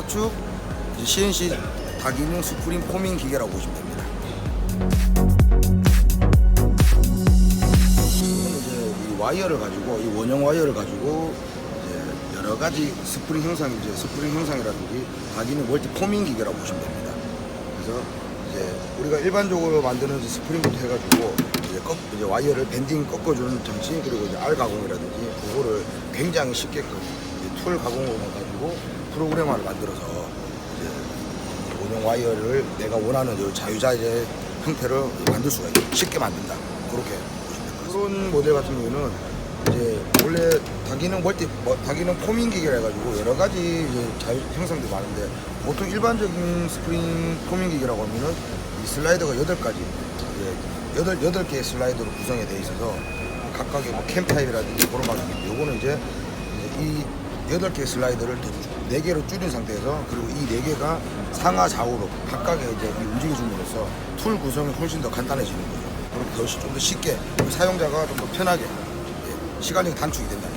압축 이제 CNC 다기능 스프링 포밍 기계라고 보시면 됩니다. 이제 이 와이어를 가지고 이 원형 와이어를 가지고 이제 여러 가지 스프링 형상 이제 스프링 형상이라든지 다기능 멀티 포밍 기계라고 보시면 됩니다. 그래서 이제 우리가 일반적으로 만드는 스프링부터 해가지고 이제 꺾 이제 와이어를 밴딩 꺾어주는 장치 그리고 이제 알 가공이라든지 그거를 굉장히 쉽게끔 툴 가공으로 가지고 프로그래머를 만들어서 이제 이 원형 와이어를 내가 원하는 이 자유자재 형태로 만들 수가 있고 쉽게 만든다 그렇게. 그런 모델 같은 경우는 이제 원래 다기능 멀티 뭐, 다기능 포밍 기계라 해가지고 여러 가지 이제 자유 형상들이 많은데 보통 일반적인 스프링 포밍 기계라고 하면은 이 슬라이더가 여덟 가지 이제 여덟 여덟 개의 슬라이더로 구성이 되어 있어서 각각의 뭐 캠타입이라든지 그런 방식인데 요거는 이제 이 여덟 개의 슬라이더를 네 개로 줄인 상태에서 그리고 이 네 개가 상하 좌우로 각각의 이제 이 움직여줌으로써 툴 구성이 훨씬 더 간단해지는 거죠. 그리고 더좀더 쉽게 사용자가 좀 더 편하게 예, 시간이 단축이 된다.